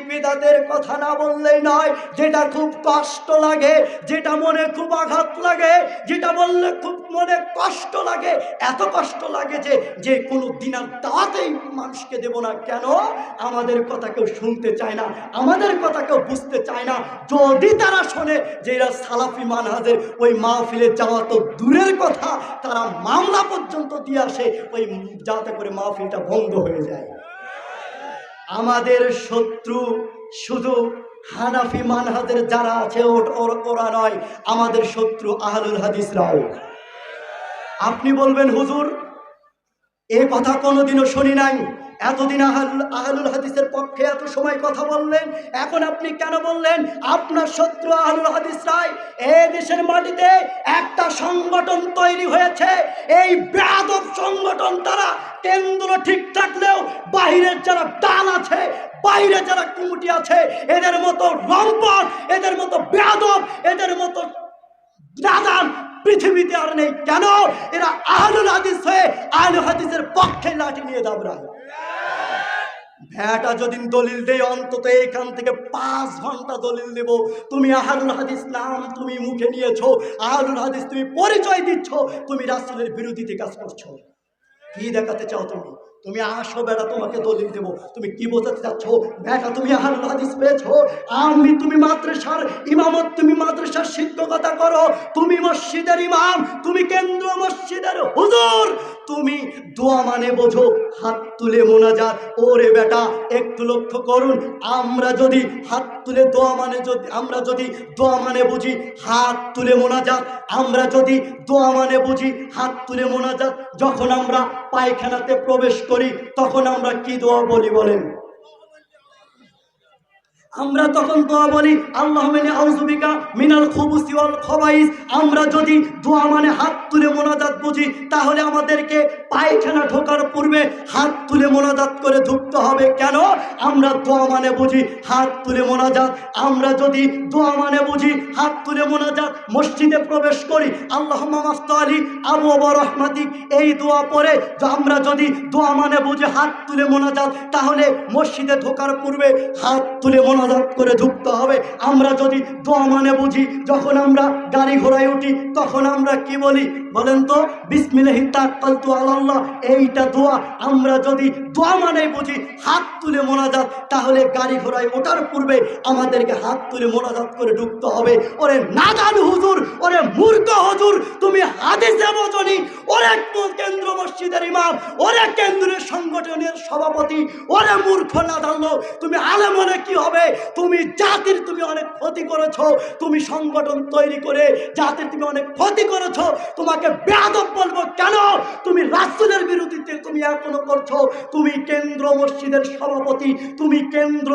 পিতাদের কথা না বললেই নয়, যেটা খুব কষ্ট লাগে, যেটা মনে খুব আঘাত লাগে, যেটা বললে খুব মনে কষ্ট লাগে, এত কষ্ট লাগে যে যে কোনো দিনার দাওয়াতেই মানুষকে দেব না। কেন? আমাদের কথা কেউ শুনতে চায় না, আমাদের কথা কেউ বুঝতে চায় না। যদি তারা শোনে যে এরা সালাফি মানহাজের ওই মাহফিলে যাওয়া তো দূরের কথা, তারা মামলা পর্যন্ত দিয়ে আসে, ওই যাতে করে মাহফিলটা বন্ধ হয়ে যায়। আমাদের শত্রু শুধু হানাফি মানহাজের যারা আছে, ওর- নয়, আমাদের শত্রু আহলুল হাদিসরাও। আপনি বলবেন, হুজুর, এ কথা কোনোদিনও শুনি নাই। এতদিন আহলুল আহলুল হাদিসের পক্ষে এত সময় কথা বললেন, এখন আপনি কেন বললেন, আপনার শত্রু আহলুল হাদিস রায় এ দেশের মাটিতে একটা সংগঠন তৈরি হয়েছে, এই সংগঠন কেন্দ্র ঠিক থাকলেও বাইরের যারা ডাল আছে, বাইরে যারা কুমুটি আছে, এদের মতো রম্পট এদের মতো বেদব এদের মতো নাদান পৃথিবীতে আর নেই। কেন? এরা আহলুল হাদিস হয়ে আহলুল হাদিসের পক্ষে লাঠি নিয়ে দাবড়ায় ভ্যাটা যদি দলিল দেয় অন্তত এখান থেকে পাঁচ ঘণ্টা দলিল দেব। তুমি আহলুল হাদিস নাম তুমি মুখে নিয়েছো, আহলুল হাদিস তুমি পরিচয় দিচ্ছ, তুমি রাসূলের বিরোধীতে কাজ করছ। কি দেখাতে চাও তুমি? তুমি আসো বেটা তোমাকে দলিল দেবো। তুমি কি বোঝাতে চাচ্ছ? বেটা, তুমি আহলুল হাদিস পেয়েছ। আমি, তুমি মাদ্রাসার ইমামত, তুমি মাদ্রাসার শিক্ষকতা করো। তুমি মসজিদের ইমাম, তুমি কেন্দ্র মসজিদের হুজুর। তুমি দোয়া মানে বোঝো, হাত তুলে মোনা মোনাজাত। ওরে বেটা, একটু লক্ষ্য করুন, আমরা যদি হাত তুলে দোয়া মানে যদি, আমরা যদি দোয়া মানে বুঝি, হাত তুলে মোনা মোনাজাত। আমরা যদি দোয়া মানে বুঝি, হাত তুলে মোনা মোনাজাত। যখন আমরা পায়খানাতে প্রবেশ করি, তখন আমরা কি দোয়া বলি বলেন? আমরা তখন দোয়া বলি, আল্লাহ মিনে আউজুবিকা মিনাল খুবুসি ওয়াল খবাইস। আমরা যদি দোয়া মানে হাত তুলে মোনাজাত বুঝি, তাহলে আমাদেরকে পায়খানা ঢোকার পূর্বে হাত তুলে মোনাজাত করে ঢুকতে হবে। কেন? আমরা দোয়া মানে বুঝি হাত তুলে মোনাজাত। আমরা যদি দোয়া মানে বুঝি হাত তুলে মোনাজাত, মসজিদে প্রবেশ করি আল্লাহ মাস্ত আলী আবু আবার রহমাতিক, এই দোয়া পরে আমরা যদি দোয়া মানে বুঝি হাত তুলে মোনাজাত, তাহলে মসজিদে ঢোকার পূর্বে হাত তুলে মোনাজাত করে ঢুকতে হবে। আমরা যদি দোয়া মানে বুঝি, যখন আমরা গাড়ি ঘোড়ায় উঠি, তখন আমরা কি বলি? বলেন তো, বিসমিল্লাহি তাকালতু আলাল্লাহ, এইটা দোয়া। আমরা যদি দোয়া মানে বুঝি, হাত তুলে মোনাজাত, তাহলে গাড়ি ঘোড়ায় ওঠার পূর্বে আমাদেরকে হাত তুলে মোনাজাত করে ঢুকতে হবে। ওরে নাদান হুজুর, ওরে মূর্খ হুজুর, তুমি হাদিসে বোঝনি। ওরে কেন্দ্র মসজিদের ইমাম ওরে কেন্দ্রের সংগঠনের সভাপতি, ওরে মূর্খ লোক তুমি আলে মনে কি হবে? তুমি জাতির তুমি অনেক ক্ষতি করেছ, তুমি সংগঠন তৈরি করে জাতির তুমি অনেক ক্ষতি করেছ, তোমাকে বেয়াদব বলব কেন? তুমি রাসুলের বিরোধিতে তুমি এখনও করছ, তুমি কেন্দ্র মসজিদের সভাপতি, তুমি কেন্দ্র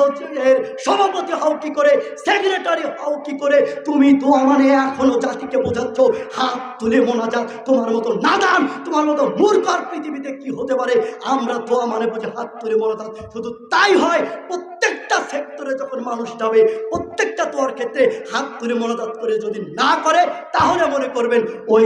এর সভাপতি হও কি করে? সেক্রেটারি হও কি করে? তুমি তো মানে এখনও জাতিকে বোঝাচ্ছ, হাত তুলে মোনাজাত, তোমার মতো নাদান, তোমার মতো মূর্খ আর পৃথিবীতে কি হতে পারে? আমরা তো মানে বুঝে হাত তুলে মোনাজাত শুধু তাই হয়, প্রত্যেকটা সেক্টরে যখন মানুষ যাবে, প্রত্যেকটা তোয়ার ক্ষেত্রে হাত তুলে মোনাজাত করে যদি না করে, তাহলে মনে করবেন ওই